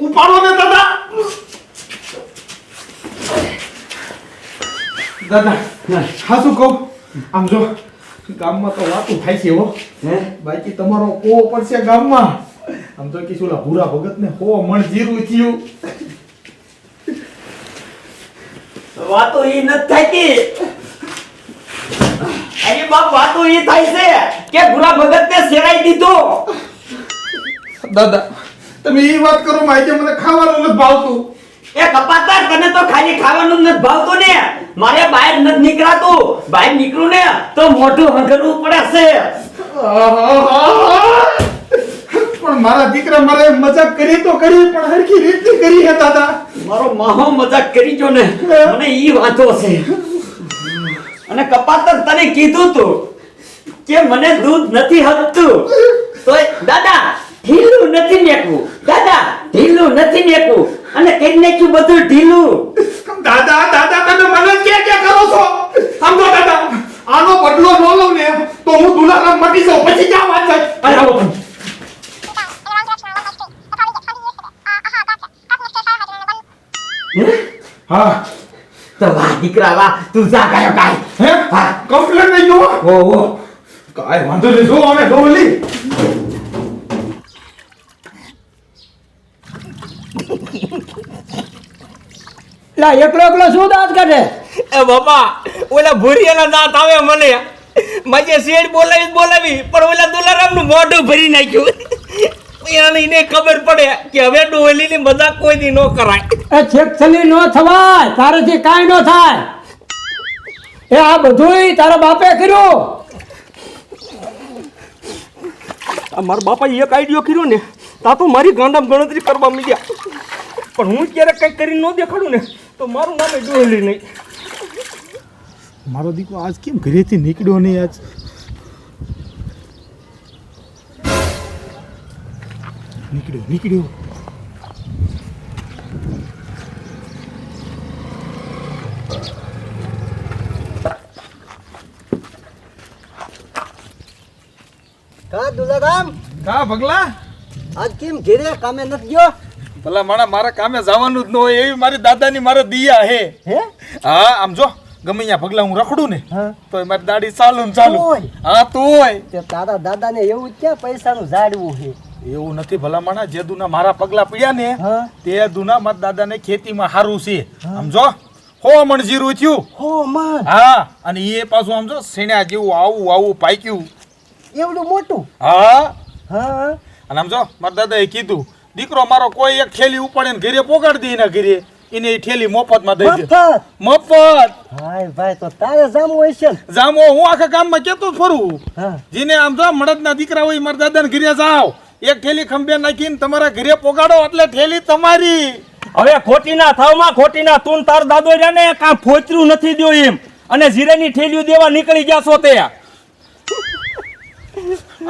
ઉપાડો ને દાદા. દાદા હા શું કહું? આમ જો ગામમાં તો વાતું થાય છે હો. હે? બાકી તમારો કો પડશે ગામમાં. આમ તો કીધું ઓલા ભૂરા ભગત ને હો મણ જીરું થયું. વાતો એ નથી થતી અરે બાપ વાતો ઈ થાય છે કે ભૂરા ભગત ને સેરાઈ દીધો? દાદા તમે એ વાત કરો માં મને ખાવાનું નથી ભાવતું. એ કપાતા તને તો ખાલી ખાવાનું નથી ભાવતું ને. મારે બહાર નથી નીકળાતું. બહાર નીકળું ને તો મોઢું હંગરવું પડે છે. પણ મારા દીકરા મારે મજાક કરી તો કરી પણ હરખી રીતે કરી હે દાદા. મારો માહો મજાક કરી જો ને મને ઈ વાંધો છે. અને કપાતર તને કીધું તું કે મને દૂધ નથી હપતું તો દાદા ઢીલું નથી મેકવું. દાદા ઢીલું નથી મેકવું. અને કઈ નાખ્યું બધું ઢીલું. દાદા દાદા તમે મને કે કે કરો છો? સમજો દાદા આનો બદલો ન લઉં ને તો હું દુલારામ મટી જાઉં. પછી ક્યાં વાત થાય? અરે આવો. હા? તો વાહ દીકરા વાહ તું જા ગાયો ગાય. હે? હા. કમ્પ્લેન નહીં જોવો? ઓ ઓ કાંઈ વાંધો નહીં જો અમે ડોલી લા એકલો એકલો શું દાંત કાઢે? એ બાપા ઓલા ભૂરિયાના દાંત આવે મને. મજે શેડ બોલાવી બોલાવી પણ ઓલા દુલારામનું મોઢું ભરી નાખ્યું. એને એને ખબર પડે કે હવે ડોલીની મજાક કોઈ દી ન કરાય. એ છેકછલી નો થવાય તારાથી કાંઈ નો થાય. એ આ બધુંય તારા બાપે કર્યું. મારા બાપા એક આઈડિયો કર્યો ને તા તો મારી ગાંડામ ગણતરી કરવા મીડ્યા. પણ હું ક્યારેક કંઈક કરીને ન દેખાડું ને તો મારું નામ એ ડોલી નહીં. મારો દીકરો આજ કેમ ઘરેથી નીકળ્યો નહીં આજ? નીકળ્યો નીકળ્યો. કા દુલાગામ? કા ભગલા? આજ કેમ ઘેરે કામે નથી ગયો? ભલા માણા મારા કામે જવાનું જ ન હોય એવી મારી દાદાની મારે દિયા હે. હે? હા આમ જો ગમે ત્યાં ભગલા હું રખડું ને તો મારી દાડી ચાલુ ને ચાલુ? હા તોય. તારા દાદાને એવું ક્યાં પૈસાનું ઝાડવું છે એવું નથી ભલા માણા જે દુના મારા પગલા પડ્યા ને તે દુના મારા દાદાને ખેતીમાં સારું છે. આમ જો હો મણ જીરું થયું. હો મણ હા અને એ પાછું આમ જો સેણ્યા જેવું આવું આવું પાક્યું. એવડું મોટું? હા. હા. અને આમ જો મારા દાદાએ કીધું દીકરો મારો કોઈ એક થેલી ઉપાડીને ઘરે પોગાડી દે એના ઘરે એને એ થેલી મફતમાં દઈ દે. મફત? મફત. હાય ભાઈ તો તારે જામું ને? હું આખા ગામમાં કેતો ફરું. જીને આમ જો મડદના દીકરા હોય મારા દાદાને ઘરે જાઓ. એક થેલી ખંભે નાખીને તમારા ઘરે પોગાડો એટલે થેલી તમારી. હવે ખોટી ના થાવમાં ખોટી ના તું તાર દાદો રહ્યા ને કાં ફોચરું નથી દો એમ. અને જીરાની ઠેલીઓ દેવા નીકળી ગયા છો તે.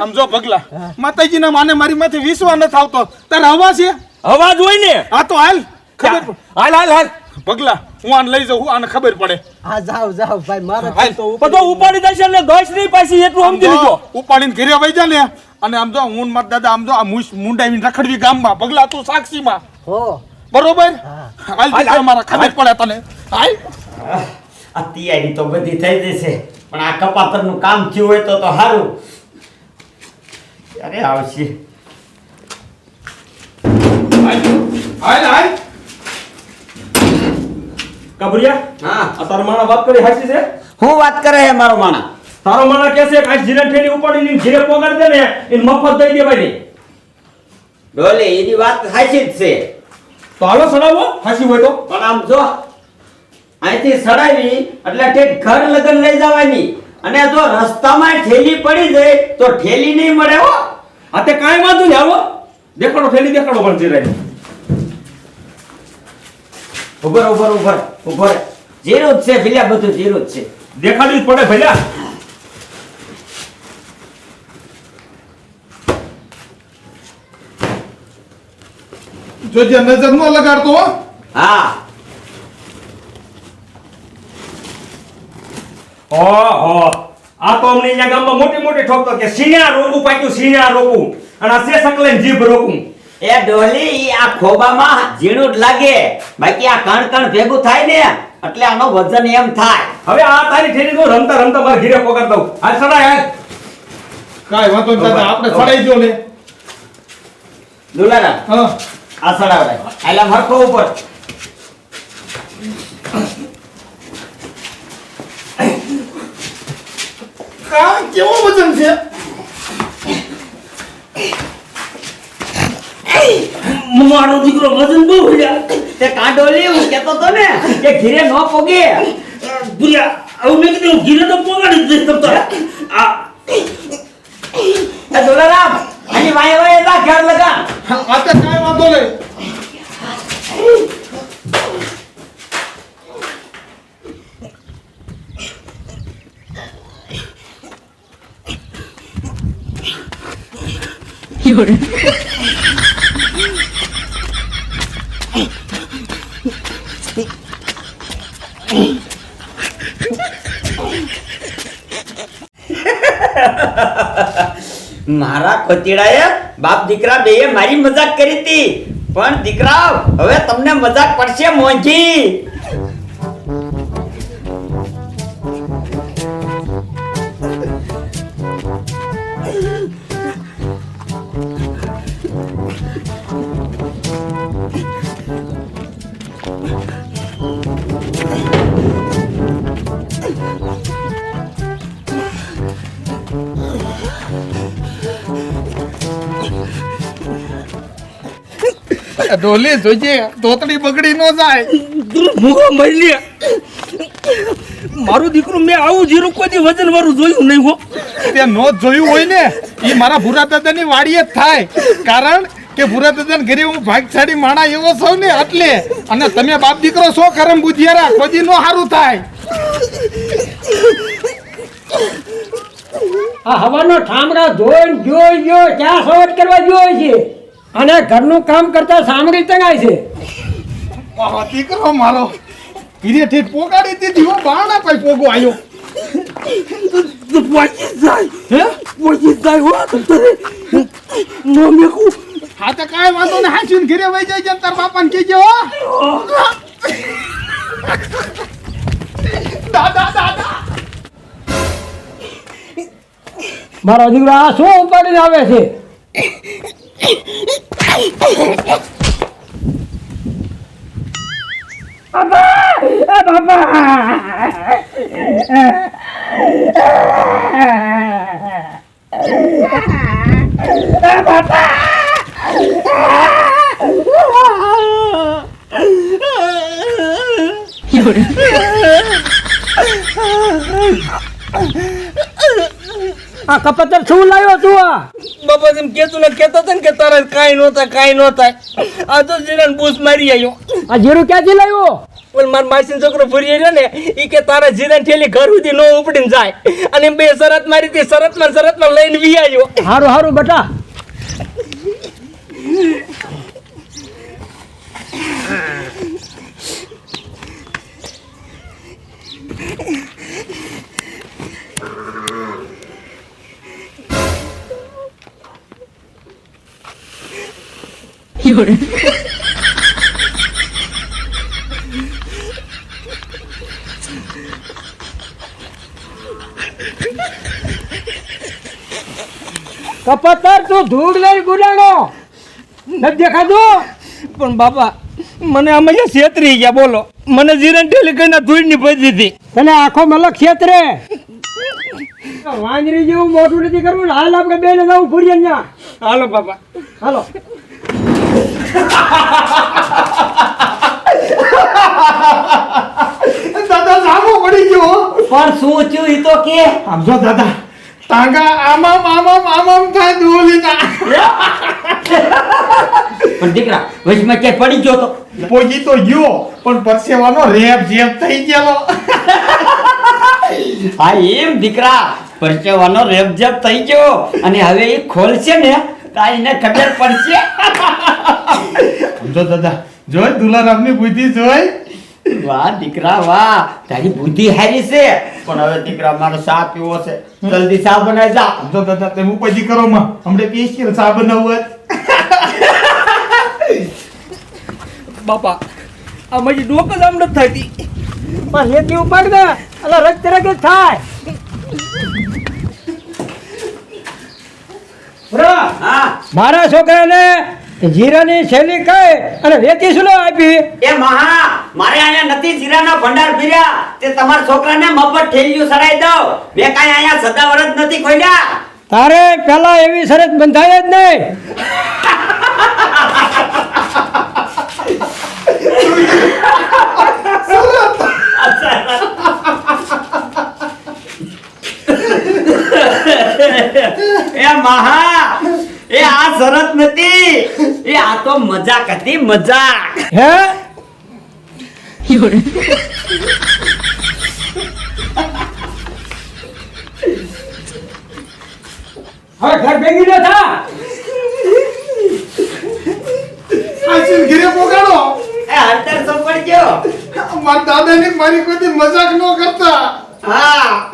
આમ જો ભગલા માતાજીના માને મારી માથે વિશ્વા ન આવતો. તાર હવા છે? અવાજ હોય ને. આ તો હાલ ખબર હાલ હાલ હાલ. ભગલા હું આને લઈ જાઉં આને ખબર પડે. હા જાવ જાવ ભાઈ મારે હાલ. તો બધો ઉપાડી દેશે એટલે દોષ નહીં પાછી એટલું સમજી લીધો. ઉપાડીને ઘરે વઈ જા ને. અને આમ જો હું મારા દાદા આમ જો આ મુંડાવીને રખડવી ગામમાં. ભગલા તું સાક્ષીમાં. હો. બરોબર? હાલ દીકરા મારા ખબર પડે તને. હાલ. આ તૈયારી તો બધી થઈ જશે. પણ આ કપાતરનું કામ થયું હોય તો તો સારું ક્યારે આવશે. કબરિયા હા. આ તારો માણા વાત કરી હાચી છે? હું વાત કરે હે મારો માણા? તારો માણા કે છે કે આ જીરા ઠેલી ઉપાડીને જીરે પોગર દે ને એને મફત દઈ દેવાય નહીં ડોલે એની વાત સાચી જ છે. તો હાલો સડાવો હાચી હોય તો. પણ આમ જો અહીંથી સડાવી એટલે કે ઘર લગન લઈ જવાની. અને જો રસ્તામાં ઠેલી પડી જાય તો ઠેલી નહીં મળે હો. આ તે કાંઈ વાંધો નહીં હાલો. દેખાડો થેલી દેખાડો પણ જીરાય ઉભર ઉભર ઉભર ઉભર જીરું જ છે ભીલ્યા બધું જીરું જ છે. દેખાડવી જ પડે ભૈયા જોજે નજર ન લગાડતો હા. ઓહો. આ તો અમને અહીંયા ગામમાં મોટી મોટી ઠોકતો કે સિંહા રોકું પાક્યું સિંહા રોકું. અને આ શેષક લઈને જીભ રોકું. એ ડોલી ઈ આ ખોબામાં ઝીણું જ લાગે. બાકી આ કણ કણ ભેગું થાય ને એટલે આનો વજન એમ થાય. હવે આ તારી ઠેરી તો રમતા રમતા મારા ઘીરે પોકાર દઉં. આ સડાય કાઈ કાંઈ વાંધો નહીં દાદા આપણે સડાઈ જો ને. દુલારા હા. આ સડાવડાય. આલા હરખો ઉપર. કા કેવો વજન છે મારો દીકરો વજન બહુ ભૂલ્યા તે કાંડો લેવું કેતો તો ને કે ઘીરે ન પોગે ભૂલ્યા આવું મેં કીધું ઘીરે તો પોગાડી દઈશ તમ તો આ દોલારામ આની વાય વાય જા ઘેર લગા આ તો કાંઈ વાંધો નહીં મારા ખોતીડાએ બાપ દીકરા બેએ મારી મજાક કરી હતી. પણ દીકરા, હવે તમને મજાક પડશે મોંઘી. ઢોલી જોજે ધોતડી બગડી ન જાય. મૂકો મરી મારું દીકરું મેં આવું જીરું કોઈ દી વજન વાળું જોયું નહીં હો. તે નો જોયું હોય ને એ મારા ભૂરા દાદાની વાડીએ જ થાય. કારણ કે ભૂરા દાદાને ઘરે હું ભાગશાળી માણા એવો સૌ ને એટલે. અને તમે બાપ દીકરો છો કરમ બુધિયારા કોઈ નો સારું થાય. આ હવાનો ઠામડા ધોઈને જોઈ જોઈ ચા સવટ કરવા જોઈએ છે? અને ઘરનું કામ કરતા સાંભળી તંગાય છે. દીકરો મારો. પીરે ઠીક પોગાડી દીધી હું બાણા કોઈ પોગો આવ્યો પહોંચી જાય. હે? પહોંચી જાય હો તમ નો મેકું. હા તો કાંઈ વાંધો ને હાચીને ઘરે વહી જાય છે તાર બાપાને કહેજે હો. દાદા દાદા મારો દીકરો આ શું ઉપાડીને આવે છે? આ કપતર શું લાવ્યો તું આ? બાપા એમ કેતો ને કેતો ને કે તારે કાંઈ નો થાય કાઈ નો થાય આ તો જીરાન બૂસ મારી આવ્યો આ જીરું ક્યાંથી લાવ્યો બોલ મારા માસીનો છોકરો ફરી રહ્યો ને ઈ કે તારા જીરાન ઠેલી ઘર સુધી નો ઉપડીને જાય. અને બે શરત મારી તે શરતમાં શરતમાં લઈને વી આવ્યો હારું હારું બેટા. કપતર તું ધૂળ લઈ ગુલાડો નથી દેખાતું? પણ બાપા મને આમાં જે છેતરી ગયા બોલો. મને જીરાન ઠેલી કઈ ધૂળની પડી દીધી. તને આખો મલક ક્ષેત્રે વાંદરી જેવું મોટું નથી કરવું. ને હાલ આપણે બે ને જવું હાલો બાપા. હાલો. દાદા સામો પડી ગયો પણ શું થયું એ તો કે? સમજો દાદા ટાંગા આમામ આમામ આમામ થાય ડોલીના પણ દીકરા વચમાં ક્યાંય પડી ગયો તો? પોજી તો ગયો પણ પરસેવાનો રેપ જેપ થઈ ગયેલો. હા એમ દીકરા પરસેવાનો રેપઝેપ થઈ ગયો. અને હવે એ ખોલશે ને તો આ એને ખબર પડશે. આમ જો દાદા. જોઈ દુલારામની બુદ્ધિ જોઈ વાહ દીકરા વાહ. તારી બુદ્ધિ હારી છે. પણ હવે દીકરા મારો ચા પીવો છે. જલ્દી ચા બનાવી જા. આમ જો દાદા તમે ઉપાજી કરો માં? હમણે પેશિયલ ચા બનાવવું. બાપા આ મારી ડોક જ આમ નથી થતી પણ રેતી ઉપાડ દે. એટલે રજ તરક જ થાય. મારા છોકરાને જીરાની શૈલી કઈ અને રેતી શું આપી? એ મહા મારે અહીંયા નથી જીરાના ભંડાર પીર્યા તે તમારા છોકરાને મફત ઠેલિયું સડાઈ દઉં. મેં કાંઈ અહીંયા સદાવર જ નથી ખોલ્યા. તારે પેલા એવી શરત બંધાય જ નહીં. એ મહા એ આ શરત નથી. આ તો મજાક હતી મજાક. હે? હવે ઘર ભેગી ન થા. આશીષ ઘરે પોગાડો? એ હંતર સોપડ ગયો. મારા દાદાની મારી કોઈ મજાક ન કરતા. હા.